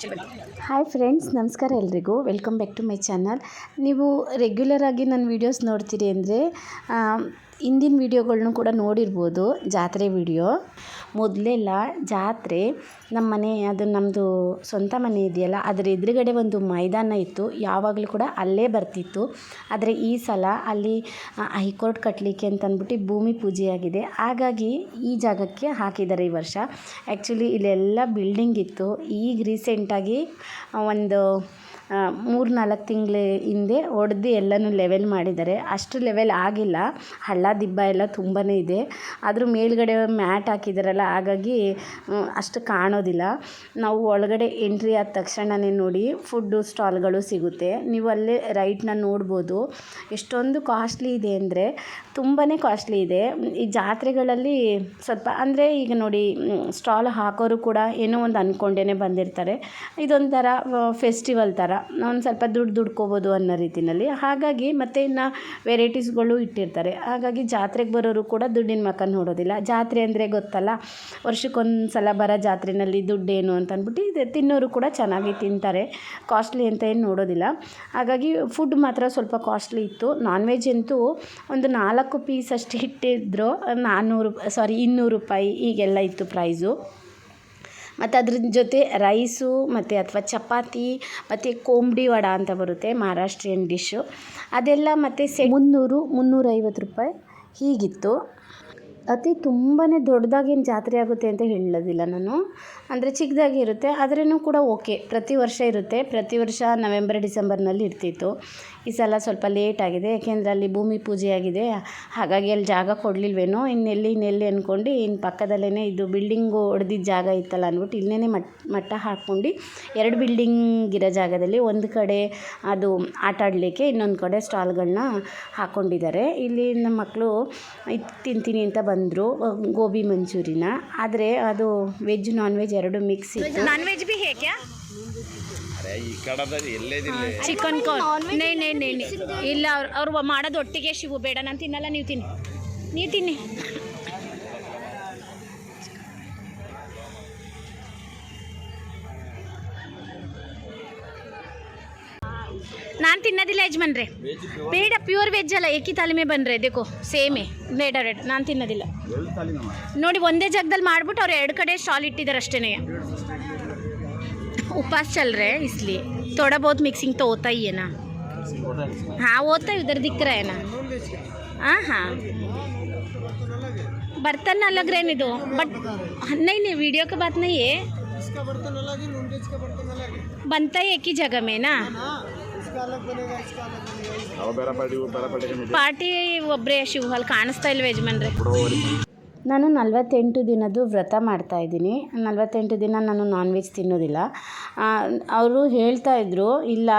Hi friends, ನಮಸ್ಕಾರ ಎಲ್ರಿಗೂ. Welcome back to my channel ನೀವು ರೆಗ್ಯುಲರ್ ಆಗಿ ನನ್ನ ವೀಡಿಯೋಸ್ ನೋಡ್ತೀರಿ ಅಂದರೆ ಹಿಂದಿನ ವೀಡಿಯೋಗಳ್ನೂ ಕೂಡ ನೋಡಿರ್ಬೋದು, ಜಾತ್ರೆ ವೀಡಿಯೋ. ಮೊದಲೆಲ್ಲ ಜಾತ್ರೆ ನಮ್ಮ ಮನೆ ಅದು ನಮ್ಮದು ಸ್ವಂತ ಮನೆ ಇದೆಯಲ್ಲ, ಅದರ ಎದುರುಗಡೆ ಒಂದು ಮೈದಾನ ಇತ್ತು, ಯಾವಾಗಲೂ ಕೂಡ ಅಲ್ಲೇ ಬರ್ತಿತ್ತು. ಆದರೆ ಈ ಸಲ ಅಲ್ಲಿ ಹೈಕೋರ್ಟ್ ಕಟ್ಟಲಿಕ್ಕೆ ಅಂತ ಅಂದ್ಬಿಟ್ಟು ಭೂಮಿ ಪೂಜೆಯಾಗಿದೆ ಹಾಗಾಗಿ ಈ ಜಾಗಕ್ಕೆ ಹಾಕಿದ್ದಾರೆ ಈ ವರ್ಷ. ಆ್ಯಕ್ಚುಲಿ ಇಲ್ಲೆಲ್ಲ ಬಿಲ್ಡಿಂಗ್ ಇತ್ತು. ಈಗ ರೀಸೆಂಟಾಗಿ ಒಂದು ಮೂರು ನಾಲ್ಕು ತಿಂಗಳ ಹಿಂದೆ ಹೊಡೆದು ಎಲ್ಲನೂ ಲೆವೆಲ್ ಮಾಡಿದ್ದಾರೆ. ಅಷ್ಟು ಲೆವೆಲ್ ಆಗಿಲ್ಲ. ಹಳ್ಳ ದಿಬ್ಬ ಎಲ್ಲ ತುಂಬಾ ಇದೆ. ಅದ್ರ ಮೇಲ್ಗಡೆ ಮ್ಯಾಟ್ ಹಾಕಿದ್ದಾರಲ್ಲ ಹಾಗಾಗಿ ಅಷ್ಟು ಕಾಣೋದಿಲ್ಲ. ನಾವು ಒಳಗಡೆ ಎಂಟ್ರಿ ಆದ ತಕ್ಷಣವೇ ನೋಡಿ ಫುಡ್ಡು ಸ್ಟಾಲ್ಗಳು ಸಿಗುತ್ತೆ. ನೀವು ಅಲ್ಲೇ ರೈಟ್ನ ನೋಡ್ಬೋದು. ಎಷ್ಟೊಂದು ಕಾಸ್ಟ್ಲಿ ಇದೆ ಅಂದರೆ ತುಂಬಾ ಕಾಸ್ಟ್ಲಿ ಇದೆ. ಈ ಜಾತ್ರೆಗಳಲ್ಲಿ ಸ್ವಲ್ಪ, ಅಂದರೆ ಈಗ ನೋಡಿ ಸ್ಟಾಲ್ ಹಾಕೋರು ಕೂಡ ಏನೋ ಒಂದು ಅಂದ್ಕೊಂಡೇ ಬಂದಿರ್ತಾರೆ. ಇದೊಂಥರ ಫೆಸ್ಟಿವಲ್ ಥರ ಒಂದು ಸ್ವಲ್ಪ ದುಡ್ಡು ದುಡ್ಕೋಬೋದು ಅನ್ನೋ ರೀತಿಯಲ್ಲಿ ಹಾಗಾಗಿ ಮತ್ತು ಇನ್ನು ವೆರೈಟೀಸ್ಗಳು ಇಟ್ಟಿರ್ತಾರೆ. ಹಾಗಾಗಿ ಜಾತ್ರೆಗೆ ಬರೋರು ಕೂಡ ದುಡ್ಡಿನ ಮಕ್ಕ ನೋಡೋದಿಲ್ಲ. ಜಾತ್ರೆ ಅಂದರೆ ಗೊತ್ತಲ್ಲ ವರ್ಷಕ್ಕೊಂದು ಸಲ ಬರೋ ಜಾತ್ರೆಯಲ್ಲಿ ದುಡ್ಡೇನು ಅಂತ ಅಂದ್ಬಿಟ್ಟು ಇದು. ತಿನ್ನೋರು ಕೂಡ ಚೆನ್ನಾಗಿ ತಿಂತಾರೆ. ಕಾಸ್ಟ್ಲಿ ಅಂತ ಏನು ನೋಡೋದಿಲ್ಲ. ಹಾಗಾಗಿ ಫುಡ್ ಮಾತ್ರ ಸ್ವಲ್ಪ ಕಾಸ್ಟ್ಲಿ ಇತ್ತು. ನಾನ್ ವೆಜ್ ಅಂತೂ ಒಂದು ನಾಲ್ಕು ಪೀಸ್ ಅಷ್ಟು ಇಟ್ಟಿದ್ರು. ನಾನ್ನೂರು ಸಾರಿ ಇನ್ನೂರು ರೂಪಾಯಿ ಹೀಗೆಲ್ಲ ಇತ್ತು ಪ್ರೈಸು ಮತ್ತು ಅದ್ರ ಜೊತೆ ರೈಸು ಮತ್ತು ಅಥವಾ ಚಪಾತಿ, ಮತ್ತು ಕೋಂಬಡಿ ವಡ ಅಂತ ಬರುತ್ತೆ ಮಹಾರಾಷ್ಟ್ರಿಯನ್ ಡಿಶ್ಶು ಅದೆಲ್ಲ ಮತ್ತು ಸೆ ಮುನ್ನೂರು, ಮುನ್ನೂರೈವತ್ತು ರೂಪಾಯಿ ಹೀಗಿತ್ತು. ಅತಿ ತುಂಬಾ ದೊಡ್ಡದಾಗೇನು ಜಾತ್ರೆ ಆಗುತ್ತೆ ಅಂತ ಹೇಳೋದಿಲ್ಲ ನಾನು. ಅಂದರೆ ಚಿಕ್ಕದಾಗಿ ಇರುತ್ತೆ ಆದ್ರೂ ಕೂಡ ಓಕೆ ಪ್ರತಿ ವರ್ಷ ಇರುತ್ತೆ, ಪ್ರತಿ ವರ್ಷ ನವೆಂಬರ್ ಡಿಸೆಂಬರ್ನಲ್ಲಿ ಇರ್ತಿತ್ತು. ಈ ಸಲ ಸ್ವಲ್ಪ ಲೇಟ್ ಆಗಿದೆ, ಯಾಕೆಂದರೆ ಅಲ್ಲಿ ಭೂಮಿ ಪೂಜೆ ಆಗಿದೆ. ಹಾಗಾಗಿ ಅಲ್ಲಿ ಜಾಗ ಕೊಡಲಿಲ್ವೇನೋ, ಇನ್ನೆಲ್ಲಿ ಇನ್ನೆಲ್ಲಿ ಅಂದ್ಕೊಂಡು ಇನ್ನು ಪಕ್ಕದಲ್ಲೇ ಇದು ಬಿಲ್ಡಿಂಗು ಹೊಡೆದಿದ್ದ ಜಾಗ ಇತ್ತಲ್ಲ ಅಂದ್ಬಿಟ್ಟು ಇಲ್ಲೇ ಮಟ್, ಮಟ್ಟ ಹಾಕ್ಕೊಂಡು ಎರಡು ಬಿಲ್ಡಿಂಗ್ ಇರೋ ಜಾಗದಲ್ಲಿ ಒಂದು ಕಡೆ ಅದು ಆಟ ಆಡಲಿಕ್ಕೆ ಇನ್ನೊಂದು ಕಡೆ ಸ್ಟಾಲ್ಗಳನ್ನ ಹಾಕ್ಕೊಂಡಿದ್ದಾರೆ ಇಲ್ಲಿ ನಮ್ಮ ಮಕ್ಕಳು ಇದು ತಿಂತೀನಿ ಅಂತ ಬಂದರು, ಗೋಬಿ ಮಂಚೂರಿನ. ಆದರೆ ಅದು ವೆಜ್ ನಾನ್ ವೆಜ್ ಎರಡು ಮಿಕ್ಸ್ ನಾನ್ ವೆಜ್ ಬಿ ಹೇಗೆ ಚಿಕನ್ ಕೌನ್ ನೇ ನೇ ನೇ ಇಲ್ಲ ಅವ್ರು ಅವ್ರು ಮಾಡೋದು ಒಟ್ಟಿಗೆ ಶಿವು ಬೇಡ ನಾನು ತಿನ್ನಲ್ಲ ನೀವು ತಿನ್ನಿ. ನೀವು ತಿನ್ನಿ. ನಾನು ತಿನ್ನೋದಿಲ್ಲ ಯಜಮಾನ್ರೆ. ಬೇಡ ಪ್ಯೂರ್ ವೆಜ್ ಅಲ್ಲ. ಏಕಿ ತಾಲಿಮೆ ಬಂದ್ರೆ ದೇಕೋ ಸೇಮೇ. ಬೇಡ ರೇಟ್ ನಾನು ತಿನ್ನೋದಿಲ್ಲ. ನೋಡಿ ಒಂದೇ ಜಾಗದಲ್ಲಿ ಮಾಡಿಬಿಟ್ಟು ಅವ್ರು ಎರಡು ಕಡೆ ಸ್ಟಾಲ್ ಇಟ್ಟಿದ್ದಾರೆ ಅಷ್ಟೇ ಉಪವಾಸ ಚಲ್ರೆ ಇಸ್ಲಿ. ತೋಡ ಬಹುತ್ ಮಿಕ್ಸಿಂಗ್ ತೋ ಓದ್ತಾ ಏನ ಹಾಂ ಓದ್ತಾ ಇದರ ದಿಕ್ಕರ ಏನ ಹಾಂ ಹಾಂ ಬರ್ತಾನೆ ಅಲ್ಲಗ್ರೇನಿದು ಬಟ್ ನೈ ನೀವು ವೀಡಿಯೋ रहने दो बट नहीं नहीं वीडियो की बात नहीं है इसका बर्तन अलग है नॉन वेज का बर्तन अलग है बनता है एक ही जगह में ना हाँ इसका अलग बनेगा इसका अलग बनेगा ಅವ ಬೇರೆ ಪಾರ್ಟಿ ಇವು ಬೇರೆ ಪಾರ್ಟಿ ಪಾರ್ಟಿ ಒಬ್ಬರೇ ಶಿವ್ ಅಲ್ಲಿ ಕಾಣಿಸ್ತಾ ಇಲ್ಲ ಯಜಮಾನ್ರೆ ನಾನು ನಲವತ್ತೆಂಟು ದಿನದ್ದು ವ್ರತ ಮಾಡ್ತಾಯಿದ್ದೀನಿ ನಲವತ್ತೆಂಟು ದಿನ ನಾನು ನಾನ್ ವೆಜ್ ತಿನ್ನೋದಿಲ್ಲ ಅವರು ಹೇಳ್ತಾ ಇದ್ದರು ಇಲ್ಲ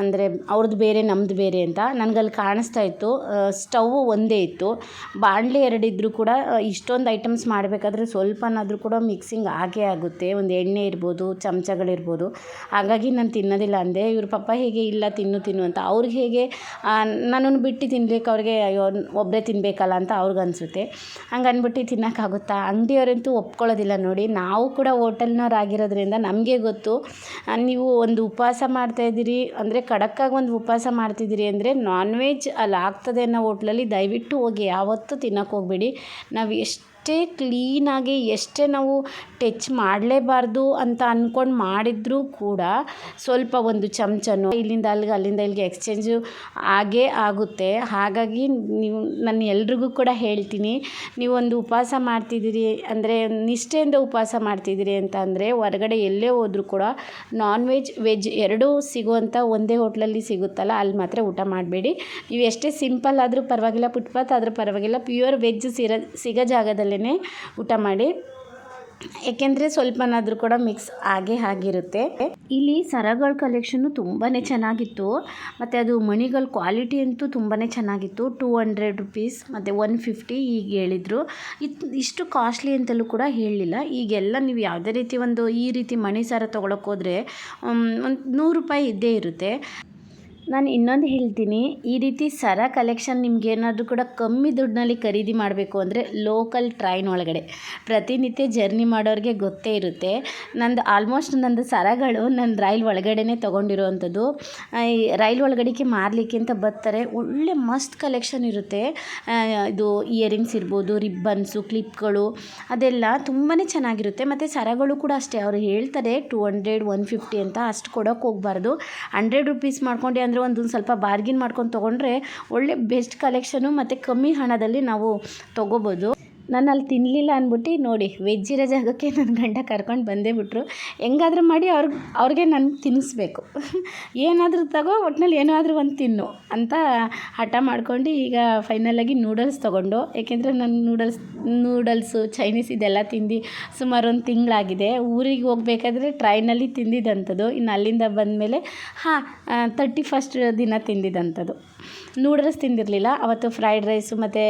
ಅಂದರೆ ಅವ್ರದ್ದು ಬೇರೆ ನಮ್ಮದು ಬೇರೆ ಅಂತ. ನನಗಲ್ಲಿ ಕಾಣಿಸ್ತಾ ಇತ್ತು ಸ್ಟವ್ ಒಂದೇ ಇತ್ತು. ಬಾಣಲೆ ಎರಡಿದ್ರೂ ಕೂಡ ಇಷ್ಟೊಂದು ಐಟಮ್ಸ್ ಮಾಡಬೇಕಾದ್ರೆ ಸ್ವಲ್ಪನಾದರೂ ಕೂಡ ಮಿಕ್ಸಿಂಗ್ ಆಗೇ ಆಗುತ್ತೆ. ಒಂದು ಎಣ್ಣೆ ಇರ್ಬೋದು, ಚಮಚಗಳಿರ್ಬೋದು. ಹಾಗಾಗಿ ನಾನು ತಿನ್ನೋದಿಲ್ಲ ಅಂದೆ. ಇವ್ರ ಪಪ್ಪ ಹೇಗೆ, ಇಲ್ಲ, ತಿನ್ನು ತಿನ್ನು ಅಂತ. ಅವ್ರಿಗೆ ಹೇಗೆ ನನ್ನನ್ನು ಬಿಟ್ಟು ತಿನ್ಬೇಕು ಅವ್ರಿಗೆ, ಅಯ್ಯೋ ಒಬ್ಬರೇ ತಿನ್ನಬೇಕಲ್ಲ ಅಂತ ಅವ್ರಿಗೆ ಅನಿಸುತ್ತೆ. ಹಂಗೆ ಅಂದ್ಬಿಟ್ಟು ತಿನ್ನೋಕ್ಕಾಗುತ್ತಾ? ಅಂಗಡಿಯವರಂತೂ ಒಪ್ಕೊಳ್ಳೋದಿಲ್ಲ ನೋಡಿ. ನಾವು ಕೂಡ ಹೋಟೆಲ್ನವರಾಗಿರೋದ್ರಿಂದ ನಮಗೆ ಗೊತ್ತು. ನೀವು ಒಂದು ಉಪವಾಸ ಮಾಡ್ತಾಯಿದ್ದೀರಿ ಅಂದರೆ ಖಡಕ್ಕಾಗಿ ಒಂದು ಉಪವಾಸ ಮಾಡ್ತಿದ್ದೀರಿ ಅಂದರೆ ನಾನ್ ವೆಜ್ ಅಲ್ಲಿ. ಆಗ್ತದೆ ಅನ್ನೋ ಹೋಟ್ಲಲ್ಲಿ ದಯವಿಟ್ಟು ಹೋಗಿ. ಯಾವತ್ತೂ ತಿನ್ನೋಕ್ಕೋಗ್ಬೇಡಿ ನಾವು ಎಷ್ಟೇ ಕ್ಲೀನಾಗಿ ಎಷ್ಟೇ ನಾವು ಟಚ್ ಮಾಡಲೇಬಾರ್ದು ಅಂತ ಅಂದ್ಕೊಂಡು ಮಾಡಿದರೂ ಕೂಡ ಸ್ವಲ್ಪ ಒಂದು ಚಮಚನು ಇಲ್ಲಿಂದ ಅಲ್ಲಿಗೆ ಅಲ್ಲಿಂದ ಇಲ್ಲಿಗೆ ಎಕ್ಸ್ಚೇಂಜು ಆಗೇ ಆಗುತ್ತೆ. ಹಾಗಾಗಿ ನೀವು, ನಾನು ಎಲ್ರಿಗೂ ಕೂಡ ಹೇಳ್ತೀನಿ, ನೀವೊಂದು ಉಪವಾಸ ಮಾಡ್ತಿದ್ದೀರಿ ಅಂದರೆ, ನಿಷ್ಠೆಯಿಂದ ಉಪವಾಸ ಮಾಡ್ತಿದ್ದೀರಿ ಅಂತ ಅಂದರೆ, ಹೊರಗಡೆ ಎಲ್ಲೇ ಹೋದರೂ ಕೂಡ ನಾನ್ ವೆಜ್ ವೆಜ್ ಎರಡೂ ಸಿಗುವಂಥ ಒಂದೇ ಹೋಟ್ಲಲ್ಲಿ ಸಿಗುತ್ತಲ್ಲ, ಅಲ್ಲಿ ಮಾತ್ರ ಊಟ ಮಾಡಬೇಡಿ. ನೀವು ಎಷ್ಟೇ ಸಿಂಪಲ್ ಆದರೂ ಪರವಾಗಿಲ್ಲ ಫುಟ್ಪಾತ್ ಆದರೂ ಪರವಾಗಿಲ್ಲ ಪ್ಯೂರ್ ವೆಜ್ ಸಿರ, ಸಿಗೋ ಜಾಗದಲ್ಲೇ ಊಟ ಮಾಡಿ. ಏಕೆಂದರೆ ಸ್ವಲ್ಪನಾದರೂ ಕೂಡ ಮಿಕ್ಸ್ ಆಗೇ ಆಗಿರುತ್ತೆ. ಇಲ್ಲಿ ಸರಗಳ ಕಲೆಕ್ಷನ್ನು ತುಂಬಾ ಚೆನ್ನಾಗಿತ್ತು. ಮತ್ತು ಅದು ಮಣಿಗಳ ಕ್ವಾಲಿಟಿ ಅಂತೂ ತುಂಬಾ ಚೆನ್ನಾಗಿತ್ತು. ಟೂ ಹಂಡ್ರೆಡ್ ರುಪೀಸ್ ಮತ್ತು ಒನ್ ಫಿಫ್ಟಿ ಈಗ ಹೇಳಿದರು. ಇತ್, ಇಷ್ಟು ಕಾಸ್ಟ್ಲಿ ಅಂತಲೂ ಕೂಡ ಹೇಳಲಿಲ್ಲ ಈಗೆಲ್ಲ ನೀವು ಯಾವುದೇ ರೀತಿ ಒಂದು ಈ ರೀತಿ ಮಣಿ ಸರ ತೊಗೊಳಕ್ಕೆ ಹೋದರೆ ಒಂದು ನೂರು ರೂಪಾಯಿ ಇದ್ದೇ ಇರುತ್ತೆ. ನಾನು ಇನ್ನೊಂದು ಹೇಳ್ತೀನಿ, ಈ ರೀತಿ ಸರ ಕಲೆಕ್ಷನ್ ನಿಮ್ಗೆ ಏನಾದರೂ ಕೂಡ ಕಮ್ಮಿ ದುಡ್ಡಿನಲ್ಲಿ ಖರೀದಿ ಮಾಡಬೇಕು ಅಂದರೆ ಲೋಕಲ್ ಟ್ರೈನ್ ಒಳಗಡೆ. ಪ್ರತಿನಿತ್ಯ ಜರ್ನಿ ಮಾಡೋರಿಗೆ ಗೊತ್ತೇ ಇರುತ್ತೆ. ನಂದು ಆಲ್ಮೋಸ್ಟ್ ನಂದು ಸರಗಳು ನನ್ನ ರೈಲ್ ಒಳಗಡೆನೇ ತೊಗೊಂಡಿರೋವಂಥದ್ದು ರೈಲ್ ಒಳಗಡೆಗೆ ಮಾರಲಿಕ್ಕೆ ಅಂತ ಬರ್ತಾರೆ. ಒಳ್ಳೆ ಮಸ್ತ್ ಕಲೆಕ್ಷನ್ ಇರುತ್ತೆ. ಇದು ಇಯರಿಂಗ್ಸ್ ಇರ್ಬೋದು ರಿಬ್ಬನ್ಸು ಕ್ಲಿಪ್ಗಳು ಅದೆಲ್ಲ ತುಂಬಾ ಚೆನ್ನಾಗಿರುತ್ತೆ. ಮತ್ತು ಸರಗಳು ಕೂಡ ಅಷ್ಟೇ. ಅವರು ಹೇಳ್ತಾರೆ ಟು ಹಂಡ್ರೆಡ್ ಒನ್ ಫಿಫ್ಟಿ ಅಂತ ಅಷ್ಟು ಕೊಡೋಕೆ ಹೋಗ್ಬಾರ್ದು. ಹಂಡ್ರೆಡ್ ರುಪೀಸ್ ಮಾಡ್ಕೊಂಡೆ ಅಂದರೆ ಒಂದು ಸ್ವಲ್ಪ ಬಾರ್ಗಿನ್ ಮಾಡ್ಕೊಂಡು ತೊಗೊಂಡ್ರೆ ಒಳ್ಳೆ ಬೆಸ್ಟ್ ಕಲೆಕ್ಷನು ಮತ್ತು ಕಮ್ಮಿ ಹಣದಲ್ಲಿ ನಾವು ತೊಗೋಬೋದು. ನಾನು ಅಲ್ಲಿ ತಿನ್ನಲಿಲ್ಲ ಅಂದ್ಬಿಟ್ಟು, ನೋಡಿ ವೆಜ್ ಇರೋ ಜಾಗಕ್ಕೆ ನನ್ನ ಗಂಡ ಕರ್ಕೊಂಡು ಬಂದೇ ಬಿಟ್ರು. ಹೆಂಗಾದ್ರೂ ಮಾಡಿ ಅವ್ರಿಗೆ ಅವ್ರಿಗೆ ನಾನು ತಿನ್ನಿಸ್ಬೇಕು ಏನಾದರೂ ತಗೋ, ಒಟ್ನಲ್ಲಿ ಏನಾದರೂ ಒಂದು ತಿನ್ನು ಅಂತ ಹಠ ಮಾಡ್ಕೊಂಡು ಈಗ ಫೈನಲಾಗಿ ನೂಡಲ್ಸ್ ತೊಗೊಂಡು. ಏಕೆಂದರೆ ನಾನು ನೂಡಲ್ಸ್ ನೂಡಲ್ಸು ಚೈನೀಸ್ ಇದೆಲ್ಲ ತಿಂದು ಸುಮಾರು ಒಂದು ತಿಂಗಳಾಗಿದೆ. ಊರಿಗೆ ಹೋಗ್ಬೇಕಾದ್ರೆ ಟ್ರೈನಲ್ಲಿ ತಿಂದಿದ್ದಂಥದ್ದು ಇನ್ನು ಅಲ್ಲಿಂದ ಬಂದಮೇಲೆ, ಹಾಂ ತರ್ಟಿ ಫಸ್ಟ್ ದಿನ ತಿಂದಿದ್ದಂಥದ್ದು ನೂಡಲ್ಸ್ ತಿಂದಿರಲಿಲ್ಲ. ಅವತ್ತು ಫ್ರೈಡ್ ರೈಸು ಮತ್ತು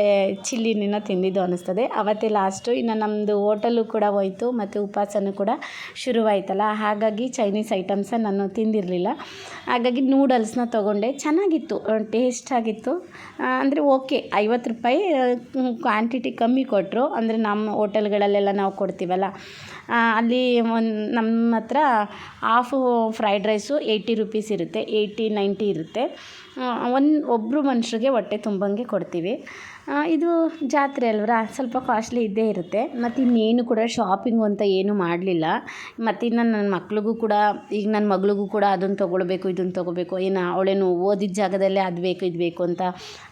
ಚಿಲ್ಲಿನ ತಿಂದಿದ್ದು ಅನ್ನಿಸ್ತದೆ. ಅವತ್ತೇ ಲಾಸ್ಟು ಇನ್ನು ನಮ್ಮದು ಹೋಟೆಲು ಕೂಡ ಹೋಯ್ತು ಮತ್ತು ಉಪವಾಸನೂ ಕೂಡ ಶುರುವಾಯ್ತಲ್ಲ. ಹಾಗಾಗಿ ಚೈನೀಸ್ ಐಟಮ್ಸ ನಾನು ತಿಂದಿರಲಿಲ್ಲ. ಹಾಗಾಗಿ ನೂಡಲ್ಸ್ನ ತೊಗೊಂಡೆ. ಚೆನ್ನಾಗಿತ್ತು. ಟೇಸ್ಟ್ ಆಗಿತ್ತು. ಅಂದರೆ ಓಕೆ ಐವತ್ತು ರೂಪಾಯಿ ಕ್ವಾಂಟಿಟಿ ಕಮ್ಮಿ ಕೊಟ್ಟರು ಅಂದರೆ ನಮ್ಮ ಹೋಟೆಲ್ಗಳಲ್ಲೆಲ್ಲ ನಾವು ಕೊಡ್ತೀವಲ್ಲ. ಅಲ್ಲಿ ಒಂದು ನಮ್ಮ ಹತ್ರ half fried rice eighty rupees ಇರುತ್ತೆ. ಏಯ್ಟಿ ನೈಂಟಿ ಇರುತ್ತೆ. ಒಂದು ಒಬ್ಬರು ಮನುಷ್ಯರಿಗೆ ಹೊಟ್ಟೆ ತುಂಬಂಗೆ ಕೊಡ್ತೀವಿ. ಇದು ಜಾತ್ರೆ ಅಲ್ವರಾ? ಸ್ವಲ್ಪ ಕಾಸ್ಟ್ಲಿ ಇದ್ದೇ ಇರುತ್ತೆ. ಮತ್ತು ಇನ್ನೇನು ಕೂಡ ಶಾಪಿಂಗು ಅಂತ ಏನೂ ಮಾಡಲಿಲ್ಲ. ಮತ್ತು ಇನ್ನು ನನ್ನ ಮಕ್ಳಿಗೂ ಕೂಡ, ಈಗ ನನ್ನ ಮಗಳಿಗೂ ಕೂಡ ಅದನ್ನು ತೊಗೊಳ್ಬೇಕು ಇದನ್ನು ತೊಗೋಬೇಕು ಏನು ಅವಳೇನು ಓದಿದ ಜಾಗದಲ್ಲೇ ಅದು ಬೇಕು, ಇದು ಬೇಕು ಅಂತ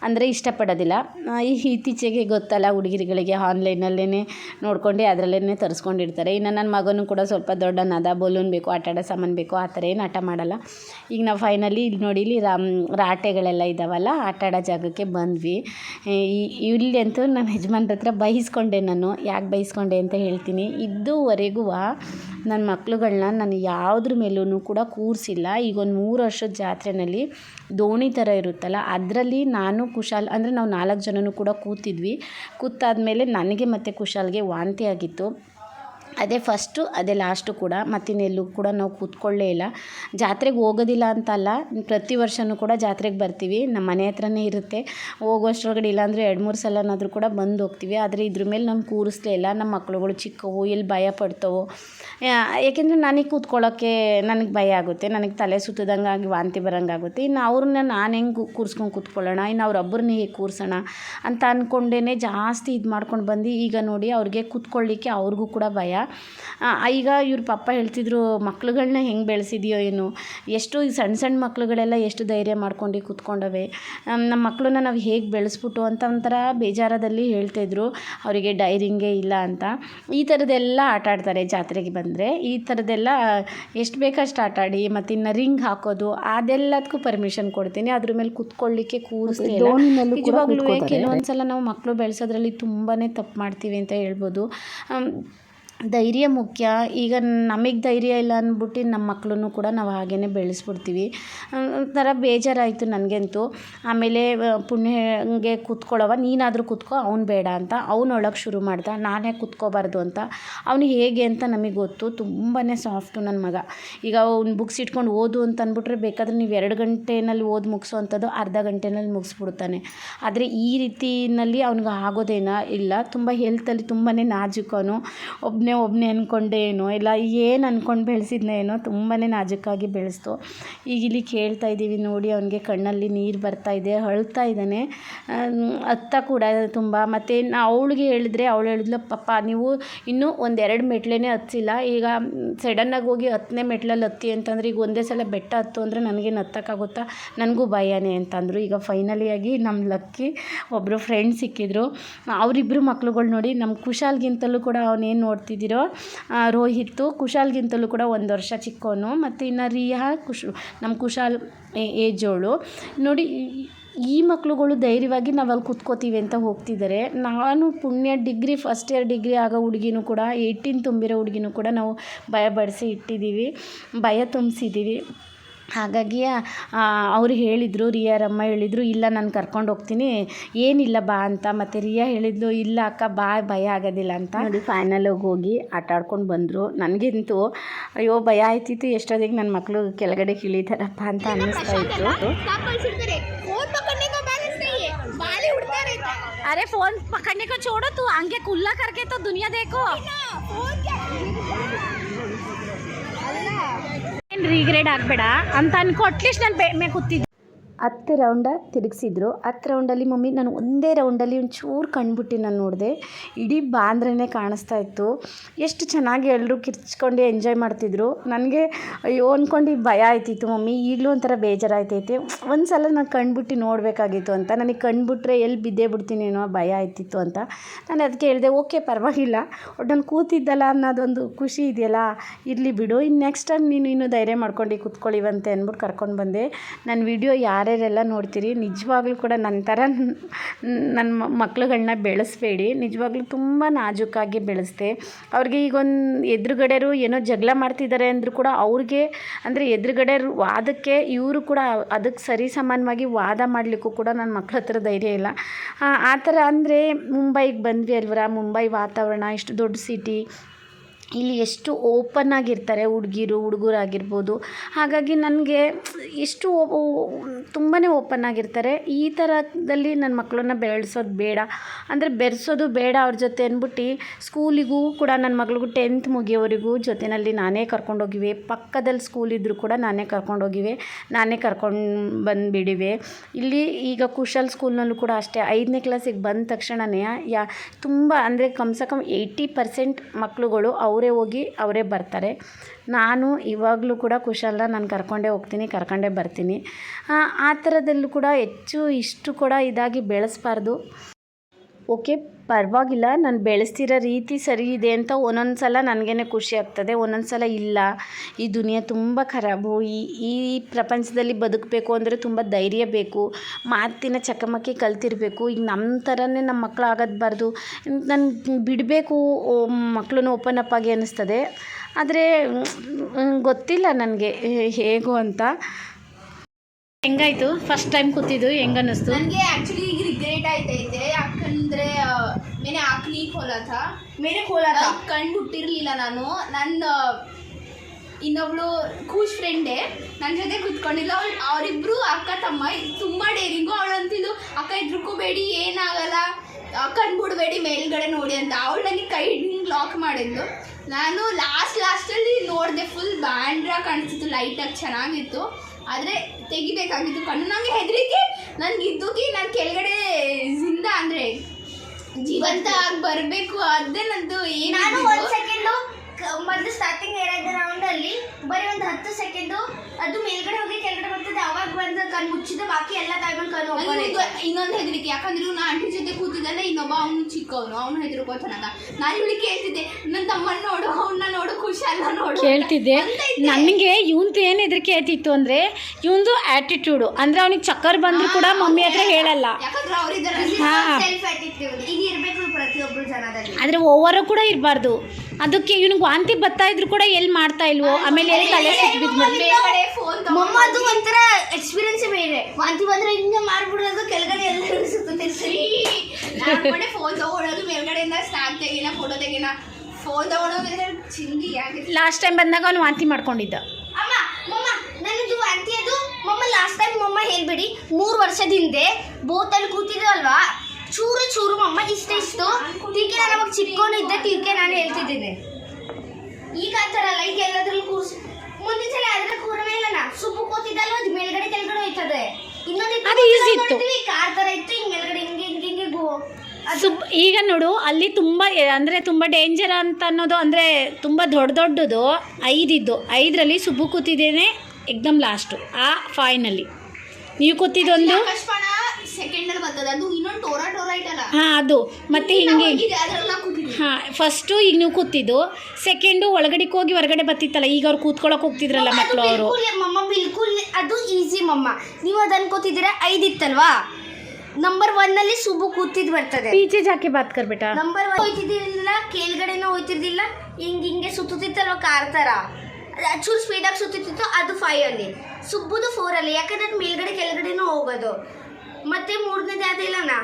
ಅಂದರೆ ಇಷ್ಟಪಡೋದಿಲ್ಲ. ಈ ಇತ್ತೀಚೆಗೆ ಗೊತ್ತಲ್ಲ ಹುಡುಗಿರುಗಳಿಗೆ ಆನ್ಲೈನಲ್ಲೇ ನೋಡ್ಕೊಂಡು ಅದರಲ್ಲೇ ತರಿಸ್ಕೊಂಡಿರ್ತಾರೆ. ಇನ್ನು ನನ್ನ ಮಗನೂ ಕೂಡ ಸ್ವಲ್ಪ ದೊಡ್ಡನದ ಬಲೂನ್ ಬೇಕು ಆಟ ಸಾಮಾನು ಬೇಕು, ಆ ಥರ ಏನು ಆಟ ಮಾಡಲ್ಲ. ಈಗ ನಾವು ಫೈನಲಿ ಇಲ್ಲಿ ನೋಡಿ ಇಲ್ಲಿ ರಾಟೆಗಳೆಲ್ಲ ಇದ್ದಾವಲ್ಲ ಆಟಾಡೋ ಜಾಗಕ್ಕೆ ಬಂದ್ವಿ. ಈ ಇಲ್ಲಿ ಅಂತೂ ನಮ್ಮ ಯಜಮಾನ್ರ ಹತ್ರ ಬೈಸ್ಕೊಂಡೆ ನಾನು. ಯಾಕೆ ಬೈಸ್ಕೊಂಡೆ ಅಂತ ಹೇಳ್ತೀನಿ. ಇದುವರೆಗೂ ನನ್ನ ಮಕ್ಕಳುಗಳನ್ನ ನಾನು ಯಾವುದ್ರ ಮೇಲೂ ಕೂಡ ಕೂರಿಸಿಲ್ಲ. ಈಗ ಒಂದು ಮೂರು ವರ್ಷದ ಜಾತ್ರೆಯಲ್ಲಿ ದೋಣಿ ಥರ ಇರುತ್ತಲ್ಲ, ಅದರಲ್ಲಿ ನಾನು ಕುಶಾಲ್ ಅಂದರೆ ನಾವು ನಾಲ್ಕು ಜನನೂ ಕೂಡ ಕೂತಿದ್ವಿ. ಕೂತಾದ್ಮೇಲೆ ನನಗೆ ಮತ್ತು ಕುಶಾಲ್ಗೆ ವಾಂತಿ ಆಗಿತ್ತು. ಅದೇ ಫಸ್ಟು ಅದೇ ಲಾಸ್ಟು ಕೂಡ, ಮತ್ತಿನ್ನೆಲ್ಲೂ ಕೂಡ ನಾವು ಕೂತ್ಕೊಳ್ಳೇ ಇಲ್ಲ. ಜಾತ್ರೆಗೆ ಹೋಗೋದಿಲ್ಲ ಅಂತಲ್ಲ, ಪ್ರತಿ ವರ್ಷವೂ ಕೂಡ ಜಾತ್ರೆಗೆ ಬರ್ತೀವಿ. ನಮ್ಮ ಮನೆ ಹತ್ರನೇ ಇರುತ್ತೆ. ಹೋಗೋಷ್ಟರೊಳಗಡೆ ಇಲ್ಲಾಂದರೆ ಎರಡು, ಮೂರು ಸಲನಾದರೂ ಕೂಡ ಬಂದು ಹೋಗ್ತೀವಿ. ಆದರೆ ಇದ್ರ ಮೇಲೆ ನಾನು ಕೂರಿಸ್ಲೇ ಇಲ್ಲ. ನಮ್ಮ ಮಕ್ಕಳುಗಳು ಚಿಕ್ಕವು ಇಲ್ಲಿ ಭಯ ಪಡ್ತವೋ. ಏಕೆಂದರೆ ನನಗೆ ಕೂತ್ಕೊಳ್ಳೋಕ್ಕೆ ನನಗೆ ಭಯ ಆಗುತ್ತೆ. ನನಗೆ ತಲೆ ಸುತ್ತದಂಗೆ ಆಗಿ ವಾಂತಿ ಬರೋಂಗಾಗುತ್ತೆ ಇನ್ನು ಅವ್ರನ್ನ ನಾನು ಹೆಂಗೆ ಕೂರಿಸ್ಕೊಂಡು ಕೂತ್ಕೊಳ್ಳೋಣ? ಇನ್ನು ಅವ್ರೊಬ್ಬರನ್ನೇ ಹೇಗೆ ಕೂರಿಸೋಣ? ಅಂತ ಅಂದ್ಕೊಂಡೇ ಜಾಸ್ತಿ ಇದು ಮಾಡ್ಕೊಂಡು ಬಂದು ಈಗ ನೋಡಿ ಅವ್ರಿಗೆ ಕೂತ್ಕೊಳ್ಳಿಕ್ಕೆ ಅವ್ರಿಗೂ ಕೂಡ ಭಯ. ಈಗ ಇವ್ರ ಪಪ್ಪ ಹೇಳ್ತಿದ್ರು ಮಕ್ಳುಗಳನ್ನ ಹೆಂಗೆ ಬೆಳೆಸಿದ್ಯೋ ಏನು? ಎಷ್ಟು ಈ ಸಣ್ಣ ಸಣ್ಣ ಮಕ್ಳುಗಳೆಲ್ಲ ಎಷ್ಟು ಧೈರ್ಯ ಮಾಡ್ಕೊಂಡು ಕೂತ್ಕೊಂಡವೆ. ನಮ್ಮ ಮಕ್ಕಳನ್ನ ನಾವು ಹೇಗೆ ಬೆಳೆಸ್ಬಿಟ್ಟು ಅಂತ ಒಂಥರ ಬೇಜಾರದಲ್ಲಿ ಹೇಳ್ತಿದ್ರು. ಅವರಿಗೆ ಡೈರಿಂಗೇ ಇಲ್ಲ ಅಂತ. ಈ ಥರದ್ದೆಲ್ಲ ಆಟ ಆಡ್ತಾರೆ ಜಾತ್ರೆಗೆ ಬಂದರೆ. ಈ ಥರದ್ದೆಲ್ಲ ಎಷ್ಟು ಬೇಕಷ್ಟು ಆಟ ಆಡಿ ಮತ್ತು ಇನ್ನು ರಿಂಗ್ ಹಾಕೋದು ಅದೆಲ್ಲದಕ್ಕೂ ಪರ್ಮಿಷನ್ ಕೊಡ್ತೀನಿ. ಅದ್ರ ಮೇಲೆ ಕೂತ್ಕೊಳ್ಳಿಕ್ಕೆ ಕೂರಿಸ್ತೇನೆ ನಿಜವಾಗ್ಲೂ ಕೆಲವೊಂದು ಸಲ ನಾವು ಮಕ್ಕಳು ಬೆಳೆಸೋದ್ರಲ್ಲಿ ತುಂಬಾ ತಪ್ಪು ಮಾಡ್ತೀವಿ ಅಂತ ಹೇಳ್ಬೋದು. ಧೈರ್ಯ ಮುಖ್ಯ. ಈಗ ನಮಗೆ ಧೈರ್ಯ ಇಲ್ಲ ಅಂದ್ಬಿಟ್ಟು ನಮ್ಮ ಮಕ್ಕಳನ್ನು ಕೂಡ ನಾವು ಹಾಗೇ ಬೆಳೆಸ್ಬಿಡ್ತೀವಿ. ಒಂಥರ ಬೇಜಾರಾಯಿತು ನನಗಂತೂ. ಆಮೇಲೆ ಪುಣ್ಯಂಗೆ ಕೂತ್ಕೊಳ್ಳೋವ ನೀನಾದರೂ ಕೂತ್ಕೋ, ಅವ್ನು ಬೇಡ ಅಂತ. ಅವ್ನು ಒಳಗೆ ಶುರು ಮಾಡ್ದ, ನಾನೇ ಕೂತ್ಕೋಬಾರ್ದು ಅಂತ. ಅವನು ಹೇಗೆ ಅಂತ ನಮಗೆ ಗೊತ್ತು. ತುಂಬಾ ಸಾಫ್ಟು ನನ್ನ ಮಗ. ಈಗ ಅವ್ನು ಬುಕ್ಸ್ ಇಟ್ಕೊಂಡು ಓದು ಅಂತ ಅಂದ್ಬಿಟ್ರೆ ಬೇಕಾದ್ರೆ ನೀವು ಎರಡು ಗಂಟೆನಲ್ಲಿ ಓದಿ ಮುಗಿಸೋ ಅಂಥದ್ದು ಅರ್ಧ ಗಂಟೆನಲ್ಲಿ ಮುಗಿಸ್ಬಿಡ್ತಾನೆ. ಆದರೆ ಈ ರೀತಿಯಲ್ಲಿ ಅವ್ನಿಗೆ ಆಗೋದೇನ ಇಲ್ಲ. ತುಂಬ ಹೆಲ್ತಲ್ಲಿ ತುಂಬಾ ನಾಜೂಕವನು ಒಬ್ಬನೇ ಒಬ್ಬನೇ ಅಂದ್ಕೊಂಡೆ ಏನೋ, ಇಲ್ಲ ಏನು ಅಂದ್ಕೊಂಡು ಬೆಳೆಸಿದ್ನೋ ಏನೋ ತುಂಬಾ ನಾಜಕ್ಕಾಗಿ ಬೆಳೆಸ್ತು. ಈಗ ಇಲ್ಲಿ ಕೇಳ್ತಾ ಇದ್ದೀವಿ ನೋಡಿ, ಅವನಿಗೆ ಕಣ್ಣಲ್ಲಿ ನೀರು ಬರ್ತಾ ಇದೆ, ಅಳ್ತಾ ಇದ್ದಾನೆ. ಅತ್ತ ಕೂಡ ತುಂಬ, ಮತ್ತು ಅವಳಿಗೆ ಹೇಳಿದ್ರೆ, ಅವಳು ಹೇಳಿದ್ಲು, ಪಪ್ಪ, ನೀವು ಇನ್ನೂ ಒಂದೆರಡು ಮೆಟ್ಲೇ ಹತ್ತಿಲ್ಲ ಈಗ ಸಡನ್ನಾಗಿ ಹೋಗಿ ಹತ್ತನೇ ಮೆಟ್ಲಲ್ಲಿ ಹತ್ತಿ ಅಂತಂದರೆ ಈಗ ಒಂದೇ ಸಲ ಬೆಟ್ಟ ಹತ್ತು ಅಂದರೆ ನನಗೇನು ಹತ್ತಕ್ಕಾಗುತ್ತಾ ನನಗೂ ಭಯನೇ, ಅಂತಂದರು. ಈಗ ಫೈನಲಿಯಾಗಿ ನಮ್ಮ ಲಕ್ಕಿ ಒಬ್ಬರು ಫ್ರೆಂಡ್ ಸಿಕ್ಕಿದ್ರು. ಅವರಿಬ್ಬರು ಮಕ್ಳುಗಳು ನೋಡಿ ನಮ್ಮ ಕುಶಾಲ್ಗಿಂತಲೂ ಕೂಡ ಅವನೇನು ನೋಡ್ತಿದ್ದೀರೋ ಆ, ರೋಹಿತ್ತು ಕುಶಾಲ್ಗಿಂತಲೂ ಕೂಡ ಒಂದು ವರ್ಷ ಚಿಕ್ಕವನು ಮತ್ತು ಇನ್ನು ರಿಯಾ ಕುಶ್ ನಮ್ಮ ಕುಶಾಲ್ ಏಜೋಳು ನೋಡಿ ಈ- ಮಕ್ಕಳುಗಳು ಧೈರ್ಯವಾಗಿ ನಾವು ಅಲ್ಲಿ ಕೂತ್ಕೋತೀವಿ ಅಂತ ಹೋಗ್ತಿದ್ದಾರೆ ನಾನು ಪುಣ್ಯ ಡಿಗ್ರಿ ಫಸ್ಟ್ ಇಯರ್ ಡಿಗ್ರಿ ಆಗೋ ಹುಡುಗಿನೂ ಕೂಡ ಏಯ್ಟೀನ್ ತುಂಬಿರೋ ಹುಡುಗಿನೂ ಕೂಡ ನಾವು ಭಯ ಬಡಿಸಿ ಇಟ್ಟಿದ್ದೀವಿ ಭಯ ತುಂಬಿಸಿದ್ದೀವಿ ಹಾಗಾಗಿ ಅವ್ರು ಹೇಳಿದರು ರಿಯಾರಮ್ಮ ಹೇಳಿದರು ಇಲ್ಲ ನಾನು ಕರ್ಕೊಂಡು ಹೋಗ್ತೀನಿ ಏನಿಲ್ಲ ಬಾ ಅಂತ ಮತ್ತು ರಿಯಾ ಹೇಳಿದ್ಲು ಇಲ್ಲ ಅಕ್ಕ ಬಾ ಭಯ ಆಗೋದಿಲ್ಲ ಅಂತ ನೋಡಿ ಫೈನಲಾಗಿ ಹೋಗಿ ಆಟ ಆಡ್ಕೊಂಡು ಬಂದರು ನನಗಂತೂ ಅಯ್ಯೋ ಭಯ ಆಯ್ತಿತ್ತು ಎಷ್ಟೊತ್ತಿಗೆ ನನ್ನ ಮಕ್ಕಳು ಕೆಳಗಡೆ ಇಳಿತಾರಪ್ಪ ಅಂತ ಅನ್ನಿಸ್ತಾ ಇತ್ತು अरे फोन पकड़ने को छोड़ो तू आगे कुल्ला करके तो दुनिया देखो ಏನು ರೀಗ್ರೇಡ್ ಆಗಬೇಡ ಅಂತ ಅನ್ಕೊ ನಾನು ಬೇ ಮೇ ಕೂತಿದ್ದೆ. ಹತ್ತು ರೌಂಡ ತಿರುಗಿಸಿದ್ರು. ಹತ್ತು ರೌಂಡಲ್ಲಿ ಮಮ್ಮಿ ನಾನು ಒಂದೇ ರೌಂಡಲ್ಲಿ ಒಂಚೂರು ಕಣ್ಬಿಟ್ಟು ನಾನು ನೋಡಿದೆ. ಇಡೀ ಬಾಂದ್ರೇ ಕಾಣಿಸ್ತಾ ಇತ್ತು. ಎಷ್ಟು ಚೆನ್ನಾಗಿ ಎಲ್ಲರೂ ಕಿರ್ಚ್ಕೊಂಡು ಎಂಜಾಯ್ ಮಾಡ್ತಿದ್ರು. ನನಗೆ ಅಯ್ಯೋ ಅಂದ್ಕೊಂಡು ಭಯ ಆಯ್ತಿತ್ತು ಮಮ್ಮಿ. ಈಗಲೂ ಒಂಥರ ಬೇಜಾರಾಯ್ತೈತೆ. ಒಂದು ಸಲ ನಾನು ಕಣ್ಬಿಟ್ಟು ನೋಡಬೇಕಾಗಿತ್ತು ಅಂತ. ನನಗೆ ಕಣ್ಬಿಟ್ರೆ ಎಲ್ಲಿ ಬಿದ್ದೇ ಬಿಡ್ತೀನೇನೋ ಭಯ ಆಯ್ತಿತ್ತು ಅಂತ. ನಾನು ಅದಕ್ಕೆ ಹೇಳಿದೆ, ಓಕೆ, ಪರವಾಗಿಲ್ಲ. ಒಟ್ಟು ನಾನು ಕೂತಿದ್ದಲ್ಲ ಅನ್ನೋದೊಂದು ಖುಷಿ ಇದೆಯಲ್ಲ. ಇರಲಿ ಬಿಡು. ಇನ್ನು ನೆಕ್ಸ್ಟ್ ಟೈಮ್ ನೀನು ಇನ್ನೂ ಧೈರ್ಯ ಮಾಡ್ಕೊಂಡು ಕೂತ್ಕೊಳ್ಳಿವಂತೆ ಅಂದ್ಬಿಟ್ಟು ಕರ್ಕೊಂಡು ಬಂದೆ. ನನ್ನ ವಿಡಿಯೋ ಯಾರ್ಯಾರೆಲ್ಲ ನೋಡ್ತೀರಿ. ನಿಜವಾಗ್ಲೂ ಕೂಡ ನನ್ನ ಥರ ನನ್ನ ಮಕ್ಳುಗಳನ್ನ ಬೆಳೆಸ್ಬೇಡಿ. ನಿಜವಾಗ್ಲೂ ತುಂಬ ನಾಜೂಕಾಗಿ ಬೆಳೆಸ್ದೆ. ಅವ್ರಿಗೆ ಈಗ ಒಂದು ಎದುರುಗಡೆರು ಏನೋ ಜಗಳ ಮಾಡ್ತಿದ್ದಾರೆ ಅಂದರೂ ಕೂಡ ಅವ್ರಿಗೆ, ಅಂದರೆ ಎದುರುಗಡೆ ವಾದಕ್ಕೆ ಇವರು ಕೂಡ ಅದಕ್ಕೆ ಸರಿ ಸಮಾನವಾಗಿ ವಾದ ಮಾಡಲಿಕ್ಕೂ ಕೂಡ ನನ್ನ ಮಕ್ಳ ಹತ್ರ ಧೈರ್ಯ ಇಲ್ಲ. ಆ ಥರ ಅಂದರೆ ಮುಂಬೈಗೆ ಬಂದ್ವಿ ಅಲ್ವರ? ಮುಂಬೈ ವಾತಾವರಣ, ಇಷ್ಟು ದೊಡ್ಡ ಸಿಟಿ ಇಲ್ಲಿ ಎಷ್ಟು ಓಪನ್ ಆಗಿರ್ತಾರೆ ಹುಡುಗಿರು, ಹುಡುಗರಾಗಿರ್ಬೋದು. ಹಾಗಾಗಿ ನನಗೆ ಎಷ್ಟು ತುಂಬಾ ಓಪನ್ ಆಗಿರ್ತಾರೆ. ಈ ಥರದಲ್ಲಿ ನನ್ನ ಮಕ್ಕಳನ್ನ ಬೆಳೆಸೋದು ಬೇಡ. ಅಂದರೆ ಬೆರೆಸೋದು ಬೇಡ ಅವ್ರ ಜೊತೆ ಅಂದ್ಬಿಟ್ಟು ಸ್ಕೂಲಿಗೂ ಕೂಡ ನನ್ನ ಮಗಳಿಗೂ ಟೆಂತ್ ಮುಗಿಯೋವರೆಗೂ ಜೊತೆಯಲ್ಲಿ ನಾನೇ ಕರ್ಕೊಂಡೋಗಿವೆ. ಪಕ್ಕದಲ್ಲಿ ಸ್ಕೂಲ್ ಇದ್ದರೂ ಕೂಡ ನಾನೇ ಕರ್ಕೊಂಡೋಗಿವೆ. ನಾನೇ ಕರ್ಕೊಂಡು ಬಂದುಬಿಡಿವೆ. ಇಲ್ಲಿ ಈಗ ಕುಶಲ್ ಸ್ಕೂಲ್ನಲ್ಲೂ ಕೂಡ ಅಷ್ಟೇ. ಐದನೇ ಕ್ಲಾಸಿಗೆ ಬಂದ ತಕ್ಷಣವೇ ಯಾ, ತುಂಬ ಅಂದರೆ ಕಮ್ಸೆ ಕಮ್ ಏಯ್ಟಿ ಪರ್ಸೆಂಟ್ ಮಕ್ಕಳುಗಳು ಅವರೇ ಹೋಗಿ ಅವರೇ ಬರ್ತಾರೆ. ನಾನು ಇವಾಗಲೂ ಕೂಡ ಕುಶಲ್ನ ನಾನು ಕರ್ಕೊಂಡೇ ಹೋಗ್ತೀನಿ, ಕರ್ಕೊಂಡೇ ಬರ್ತೀನಿ. ಆ ಥರದಲ್ಲೂ ಕೂಡ ಹೆಚ್ಚು ಇಷ್ಟು ಕೂಡ ಇದಾಗಿ ಬೆಳೆಸ್ಬಾರ್ದು. ಓಕೆ ಪರವಾಗಿಲ್ಲ, ನಾನು ಬೆಳೆಸ್ತಿರೋ ರೀತಿ ಸರಿ ಇದೆ ಅಂತ ಒಂದೊಂದು ಸಲ ನನಗೇ ಖುಷಿ ಆಗ್ತದೆ ಒಂದೊಂದು ಸಲ ಇಲ್ಲ. ಈ ದುನಿಯಾ ತುಂಬ ಖರಾಬು, ಈ ಈ ಪ್ರಪಂಚದಲ್ಲಿ ಬದುಕಬೇಕು ಅಂದರೆ ತುಂಬ ಧೈರ್ಯ ಬೇಕು, ಮಾತಿನ ಚಕಮಕಿ ಕಲ್ತಿರಬೇಕು, ಈಗ ನಮ್ಮ ಥರನೇ ನಮ್ಮ ಮಕ್ಕಳು ಆಗೋದ್ಬಾರ್ದು, ನಾನು ಬಿಡಬೇಕು ಮಕ್ಕಳನ್ನು ಓಪನ್ ಅಪ್ ಆಗಿ ಅನ್ನಿಸ್ತದೆ. ಆದರೆ ಗೊತ್ತಿಲ್ಲ ನನಗೆ ಹೇಗೋ ಅಂತ. ಹೆಂಗಾಯಿತು? ಫಸ್ಟ್ ಟೈಮ್ ಕೂತಿದ್ದು, ಹೆಂಗನ್ನಿಸ್ತು? ನನಗೆ ಆ್ಯಕ್ಚುಲಿ ಈಗ ರಿಗ್ರೆಟ್ ಆಯ್ತು. ಅಂದರೆ ಮೇನೆ ಹಾಕ್ಲಿ ಖೋಲಾ ಥಾ ಮೇನೆ ಖೋಲಾ ಥಾ ಕಂಡು ಹುಟ್ಟಿರ್ಲಿಲ್ಲ ನಾನು ನನ್ನ ಇನ್ನೊಬ್ಳು ಖುಷ್ ಫ್ರೆಂಡೆ ನನ್ನ ಜೊತೆ ಕುತ್ಕೊಂಡಿಲ್ಲ ಅವ್ಳು ಅವರಿಬ್ರು ಅಕ್ಕ ತಮ್ಮ ತುಂಬಾ ಡೇರಿಂಗು ಅವಳು ಅಂತಿದ್ದು ಅಕ್ಕ ಇದ್ರಕೋಬೇಡಿ ಏನಾಗಲ್ಲ. ಕಂಡ್ಬಿಡ್ಬೇಡಿ ಮೇಲ್ಗಡೆ ನೋಡಿ ಅಂತ. ಅವಳು ನನಗೆ ಕೈ ಹಿಂಗೆ ಲಾಕ್ ಮಾಡಿದ್ದು ನಾನು ಲಾಸ್ಟ್ ಲಾಸ್ಟಲ್ಲಿ ನೋಡಿದೆ ಫುಲ್ ಬ್ಯಾಂಡ್ರಾಗಿ ಕಾಣಿಸ್ತಿತ್ತು ಲೈಟಾಗಿ ಚೆನ್ನಾಗಿತ್ತು. ಆದರೆ ತೆಗಿಬೇಕಾಗಿತ್ತು ಕಣ್ಣು. ನನಗೆ ಹೆದರಿಕೆ ನನ್ಗೆ ಇದ್ದಕ್ಕೆ ನಾನು ಕೆಳಗಡೆ ಜಿಂದ ಅಂದ್ರೆ ಜೀವಂತ ಆಗಿ ಬರಬೇಕು ಅದೇ ನಂದು ನಾನು ಒಂದು ಸೆಕೆಂಡ್ ಮೊದಲು ಸ್ಟಾರ್ಟಿಂಗ್ ರೌಂಡ್ ಅಲ್ಲಿ, ಬರೀ ಒಂದು ಹತ್ತು ಸೆಕೆಂಡು, ಅದು ಮೇಲ್ಗಡೆ ಹೋಗಿ ಬಂದು ಕಣ್ ಮುಚ್ಚಿದ ಬಾಕಿ ಎಲ್ಲ ಟೈಮಲ್ಲಿ ಕಣ್ಣು ಇನ್ನೊಂದು ಹೆದರಿಕೆ. ಯಾಕಂದ್ರೆ ಇವ್ನು ಆಂಟಿ ಜೊತೆ ಕೂತಿದ್ದಲ್ಲ ಇನ್ನೊಬ್ಬ ಅವನು ಚಿಕ್ಕವನು. ಅವನು ಹೆದರ್ಕೋತಾನಂತ ನಾನು ಇವಳಿಗೆ ಕೇಳ್ತಿದ್ದೆ ನನ್ನ ತಮ್ಮನ ನೋಡು ಅವನ್ನ ನೋಡು ಖುಷಿ ಅಲ್ಲ ನೋಡು. ಕೇಳ್ತಿದ್ದೆ. ನನಗೆ ಇವಂತ ಏನು ಹೆದರಿಕೆ ಆಯ್ತಿತ್ತು ಅಂದರೆ ಇವಂದು ಆ್ಯಟಿಟ್ಯೂಡು ಅಂದರೆ ಅವನಿಗೆ ಚಕ್ಕರ್ ಬಂದರೂ ಕೂಡ ಮಮ್ಮಿ ಹತ್ರ ಹೇಳಲ್ಲ. ಯಾಕಂದ್ರೆ ಓವರ್ ಹಾಂ. ಈಗ ಇರಬೇಕು ಜನದಲ್ಲಿ. ಆದರೆ ಓವರು ಕೂಡ ಇರಬಾರ್ದು. ಅದಕ್ಕೆ ಇವನಿಗೆ ವಾಂತಿ ಬರ್ತಾ ಇದ್ರು ಕೂಡ ಎಲ್ಲಿ ಮಾಡ್ತಾ ಇಲ್ವೋ? ಆಮೇಲೆ ಎಲ್ಲಿ ತಲೆ ಮೊಮ್ಮದು ಒಂಥರ ಎಕ್ಸ್ಪೀರಿಯನ್ಸ್ ಬೇರೆ. ವಾಂತಿ ಬಂದ್ರೆ ಹಿಂಗೆ ಮಾಡ್ಬಿಡೋದು ಕೆಳಗಡೆ ಎಲ್ಲರೂ ಸುತ್ತೆ ನಾನು ಫೋನ್ ತಗೊಳ್ಳೋದು ಮೇಲ್ಗಡೆಯಿಂದ ಸ್ನಾಪ್ ತೆಗಿನ ಫೋಟೋ ತೆಗಿನ. ಫೋನ್ ತಗೊಳ್ಳೋದ್ರೆ ಚಿಂದಿ ಆಗಿದೆ ಲಾಸ್ಟ್ ಟೈಮ್ ಬಂದಾಗ ಅವನು ವಾಂತಿ ಮಾಡ್ಕೊಂಡಿದ್ದ. ಅಮ್ಮ ಮಮ್ಮ ನನ್ನದು ವಾಂತಿ ಅದು. ಮಮ್ಮ ಲಾಸ್ಟ್ ಟೈಮ್ ಮಮ್ಮ ಹೇಳ್ಬಿಡಿ ಮೂರು ವರ್ಷದ ಹಿಂದೆ ಬೋತಲ್ಲಿ ಕೂತಿದ್ವಲ್ವಾ ಚೂರು ಚೂರು ಅಮ್ಮ ಇಷ್ಟ ಇಷ್ಟು. ಟೀಕೆ ನಾನು ಅವಾಗ ಚಿಕ್ಕೋನಿದ್ದೆ ಟೀಕೆ ನಾನು ಹೇಳ್ತಿದ್ದೀನಿ. ಈಗ ಆ ಥರ ಲೈಕ್ ಎಲ್ಲದ್ರಲ್ಲೂ ಕೂರ್ಸಿ. ಮುಂದಿನ ಸಲ ಅದ್ರ ಕೂರನೇ ಇಲ್ಲ ನಾ. ಸುಪ್ಪು ಕೂತಿದ್ದಲ್ಲ ಅದು ಮೇಲ್ಗಡೆ ಕೆಳಗಡೆ ಹೋಯ್ತದೆ. ಇನ್ನೊಂದು. ಕಾರ್ ಥರ ಇತ್ತು ಹಿಂಗ್ ಮೇಲ್ಗಡೆ ಹಿಂಗೆ ಹಿಂಗೆ ಹಿಂಗೆ ಸುಬ್ ಈಗ ನೋಡು ಅಲ್ಲಿ ತುಂಬ ಅಂದರೆ ತುಂಬ ಡೇಂಜರ್ ಅಂತ ಅನ್ನೋದು ಅಂದರೆ ತುಂಬ ದೊಡ್ಡ ದೊಡ್ಡದು. ಐದಿದ್ದು. ಐದರಲ್ಲಿ ಸುಬ್ಬು ಕೂತಿದ್ದೇನೆ ಎಕ್ದಮ್ ಲಾಸ್ಟು ಆ ಫೈನಲ್ಲಿ ನೀವು ಕೂತಿದ್ದೊಂದು ಅಲ್ಲಿ ಬರ್ತದೆ ಅದು ಇನ್ನೊಂದು ಟೋರಾ ಟೋರಾ ಐತಲ್ಲ? ಹಾಂ ಅದು. ಮತ್ತೆ ಹಿಂಗೆ ಹಾಂ ಫಸ್ಟು ಈಗ ನೀವು ಕೂತಿದ್ದು. ಸೆಕೆಂಡು ಒಳಗಡೆಗೆ ಹೋಗಿ ಹೊರಗಡೆ ಬತ್ತಿತ್ತಲ್ಲ ಈಗ ಅವ್ರು ಕೂತ್ಕೊಳಕ್ಕೆ ಹೋಗ್ತಿದ್ರಲ್ಲ ಮಕ್ಕಳು ಅವರು. ಬಿಲ್ಕುಲ್ ಮಮ್ಮ ಬಿಲ್ಕುಲ್ ಅದು ಈಸಿ ಮಮ್ಮ. ನೀವು ಅದು ಅನ್ಕೋತಿದ್ದೀರಾ ಐದಿತ್ತಲ್ವಾ ನಂಬರ್ ಒನ್ ಅಲ್ಲಿ ಸುಬ್ಬು ಕೂತಿದ್ ಬರ್ತದೆ. ಪೀಚೆ ಜಾಕೆ ಬಾತ್ ಕರ್ ಬೇಟ? ನಂಬರ್ ಒನ್ ಹೋಯ್ತಿದ್ದಿಲ್ಲ ಕೇಳ್ಗಡೆನೂ ಹೋಯ್ತಿದ್ದಿಲ್ಲ ಹಿಂಗ್ ಹಿಂಗೆ ಸುತ್ತಿತ್ತಲ್ವ ಕಾರ್ ತರ? ಚೂರು ಸ್ಪೀಡಾಗಿ ಸುತ್ತಿತ್ತು ಅದು ಫೈವ್ ಅಲ್ಲಿ. ಸುಬ್ಬುದು ಫೋರಲ್ಲಿ ಯಾಕಂದ್ರೆ ಅದು ಮೇಲ್ಗಡೆ ಕೆಳಗಡೆನೂ ಹೋಗೋದು. ಮತ್ತೆ ಮೂರನೇದು ಯಾವುದಿಲ್ಲನಾ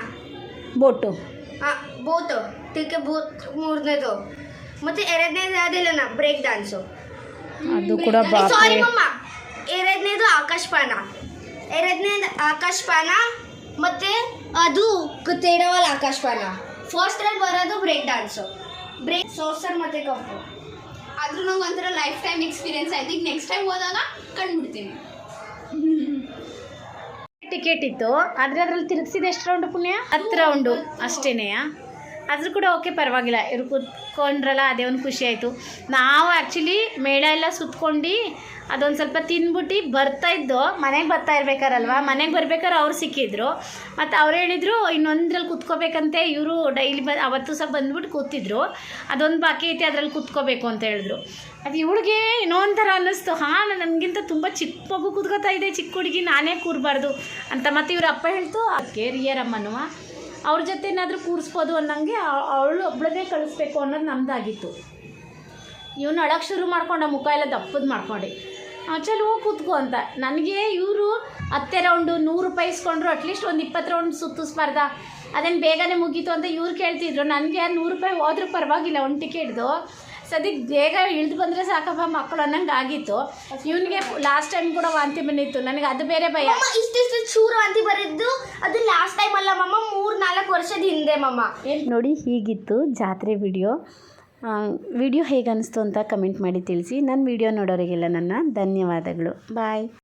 ಬೋಟು. ಹಾಂ ಬೋತು ತಿರ್ಕೆ ಬೋತ್ ಮೂರನೇದು. ಮತ್ತೆ ಎರಡನೇದು ಯಾವುದಿಲ್ಲನಾ ಬ್ರೇಕ್ ಡ್ಯಾನ್ಸು ಅದು ಕೂಡ ಸಾರಿ ಬಾಪ್ರೆ ಮಮ್ಮ. ಎರಡನೇದು ಆಕಾಶಪಾನ. ಎರಡನೇದು ಆಕಾಶಪಾನ ಮತ್ತೆ ಅದು ತೇಡವಲ್ ಆಕಾಶಪಾನ. ಫಸ್ಟ್ ಅಲ್ಲಿ ಬರೋದು ಬ್ರೇಕ್ ಡ್ಯಾನ್ಸು ಬ್ರೇಕ್ ಸೋಸರ್ ಮತ್ತೆ ಕಪ್ಪು. ಆದ್ರೂ ನಂಗೆ ಒಂಥರ ಲೈಫ್ ಟೈಮ್ ಎಕ್ಸ್ಪೀರಿಯನ್ಸ್ ಆಯ್ತು ಈಗ ನೆಕ್ಸ್ಟ್ ಟೈಮ್ ಹೋದಾಗ ಕಂಡುಬಿಡ್ತೀನಿ. ಟಿಕೆಟ್ ಇತ್ತು. ಆದರೆ ಅದ್ರಲ್ಲಿ ತಿರುಗಿಸಿದ ಎಷ್ಟು ರೌಂಡ್ ಪುಣ್ಯ? ಹತ್ತು ರೌಂಡು ಅಷ್ಟೇನೆಯ? ಆದರೂ ಕೂಡ ಓಕೆ ಪರವಾಗಿಲ್ಲ. ಇವ್ರು ಕೂತ್ಕೊಂಡ್ರಲ್ಲ, ಅದೇ ಒಂದು ಖುಷಿ ಆಯಿತು. ನಾವು ಆ್ಯಕ್ಚುಲಿ ಮೇಳ ಎಲ್ಲ ಸುತ್ಕೊಂಡು ಅದೊಂದು ಸ್ವಲ್ಪ ತಿಂದ್ಬಿಟ್ಟು ಬರ್ತಾ ಇದ್ದೋ, ಮನೆಗೆ ಬರ್ತಾ ಇರ್ಬೇಕಾರಲ್ವ? ಮನೆಗೆ ಬರ್ಬೇಕಾದ್ರೆ ಅವ್ರು ಸಿಕ್ಕಿದ್ರು. ಮತ್ತು ಅವ್ರು ಹೇಳಿದರು, ಇನ್ನೊಂದ್ರಲ್ಲಿ ಕೂತ್ಕೋಬೇಕಂತೆ. ಇವರು ಡೈಲಿ ಬ, ಅವತ್ತು ಸಹ ಬಂದ್ಬಿಟ್ಟು ಕೂತಿದ್ರು. ಅದೊಂದು ಬಾಕಿ ಐತೆ, ಅದರಲ್ಲಿ ಕೂತ್ಕೋಬೇಕು ಅಂತ ಹೇಳಿದ್ರು. ಅದು ಇವಳಿಗೆ ಏನೋ ಒಂಥರ ಅನ್ನಿಸ್ತು. ಹಾಂ ನನಗಿಂತ ತುಂಬ ಚಿಕ್ಕ ಮಗು ಕೂತ್ಕೋತಾ ಇದೆ, ಚಿಕ್ಕ ಹುಡುಗಿ, ನಾನೇ ಕೂರಬಾರ್ದು ಅಂತ ಮತ್ತು ಇವ್ರ ಅಪ್ಪ ಹೇಳ್ತು. ಅದಕ್ಕೆ ರಿಯರ್ ಅಮ್ಮನವ ಅವ್ರ ಜೊತೆ ಏನಾದರೂ ಕೂರಿಸ್ಬೋದು ಅನ್ನಂಗೆ ಅವಳು ಒಬ್ಳನ್ನೇ ಕಳಿಸ್ಬೇಕು ಅನ್ನೋದು ನಮ್ಮದಾಗಿತ್ತು ಇವನು ಅಳಕ್ಕೆ ಶುರು ಮಾಡ್ಕೊಂಡ, ಮುಖ ಎಲ್ಲ ದಪ್ಪದು ಮಾಡ್ಕೊಂಡು. ಚಲೋ ಕೂತ್ಕೋ ಅಂತ. ನನಗೆ ಇವರು ಹತ್ತೆ ರೌಂಡು ನೂರು ರೂಪಾಯಿ ಇಸ್ಕೊಂಡ್ರು ಅಟ್ಲೀಸ್ಟ್ ಒಂದು ಇಪ್ಪತ್ತು ರೌಂಡ್ ಸುತ್ತಿಸ್ಬಾರ್ದ ಅದೇನು ಬೇಗನೆ ಮುಗೀತು ಅಂತ ಇವ್ರು ಕೇಳ್ತಿದ್ರು. ನನಗೆ ನೂರು ರೂಪಾಯಿ ಹೋದ್ರೂ ಪರವಾಗಿಲ್ಲ, ಒಂದು ಟಿಕೆಟ್ದು ಸದ್ಯಕ್ಕೆ ಬೇಗ ಇಳಿದು ಬಂದರೆ ಸಾಕಪ್ಪ ಮಕ್ಕಳು ಅನ್ನಂಗೆ ಆಗಿತ್ತು. ಇವನಿಗೆ ಲಾಸ್ಟ್ ಟೈಮ್ ಕೂಡ ವಾಂತಿ ಬಂದಿತ್ತು. ನನಗೆ ಅದು ಬೇರೆ ಭಯ. ಇಷ್ಟಿಷ್ಟು ಚೂರು ವಾಂತಿ ಬರಿದ್ದು ಅದು ಲಾಸ್ಟ್ ಟೈಮ್ ಅಲ್ಲ ಮಮ್ಮ ಮೂರು ನಾಲ್ಕು ವರ್ಷದ ಹಿಂದೆ ಮಮ್ಮ. ನೋಡಿ ಹೀಗಿತ್ತು ಜಾತ್ರೆ ವಿಡಿಯೋ ವಿಡಿಯೋ ಹೇಗೆ ಅನಿಸ್ತು ಅಂತ ಕಮೆಂಟ್ ಮಾಡಿ ತಿಳಿಸಿ. ನನ್ನ ವಿಡಿಯೋ ನೋಡೋರಿಗೆಲ್ಲ ನನ್ನ ಧನ್ಯವಾದಗಳು. ಬಾಯ್